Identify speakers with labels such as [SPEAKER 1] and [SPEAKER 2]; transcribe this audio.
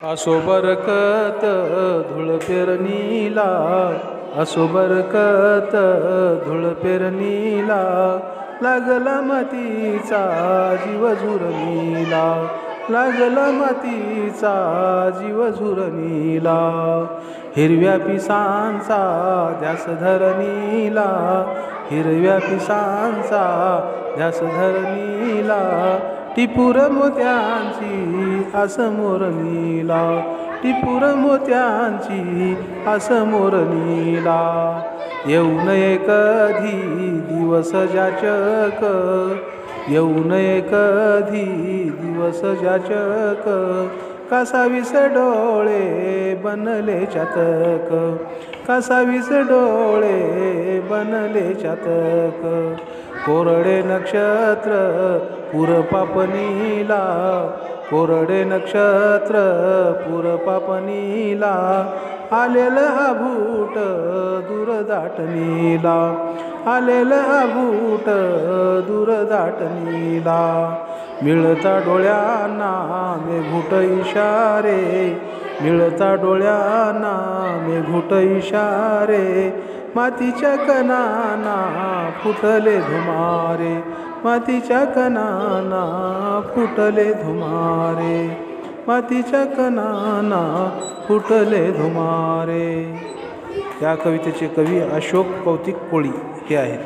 [SPEAKER 1] असो बरकत धुळ पेरणीला असो बरकत धुळ पेरणीला लागला मतीचा जीव झुरणीला लागला मातीचा जीव झुरणीला. हिरव्या पिसांचा ध्यास धरणीला. हिरव्या पिसांचा ध्यास धरणीला. टिपुर मोत्यांची आस टिपुर टिपूर मोत्यांची आस मोरणीला. येऊ नये कधी दिवस जाचक. येऊ नये कधी दिवस जाचक कासावीस डोळे बनले चातक. कासावीस डोळे बनले चातक. कोरडे नक्षत्र पुरपापनीला कोरडे नक्षत्र पुरपापणीला आलेलं हा भूट दूर दाटणीला. आलेलं हा भूट दूर दाटणीला. मिळता डोळ्यांना मेघूट इशारे. मिळता डोळ्यांना मेघूट इशारे. मातीच्या कणाना फुटले धुमारे. मातीच्या कणाना फुटले धुमारे. मातीच्या कणाना फुटले धुमारे. या कवितेचे कवी अशोक कौतिक कोळी हे आहेत.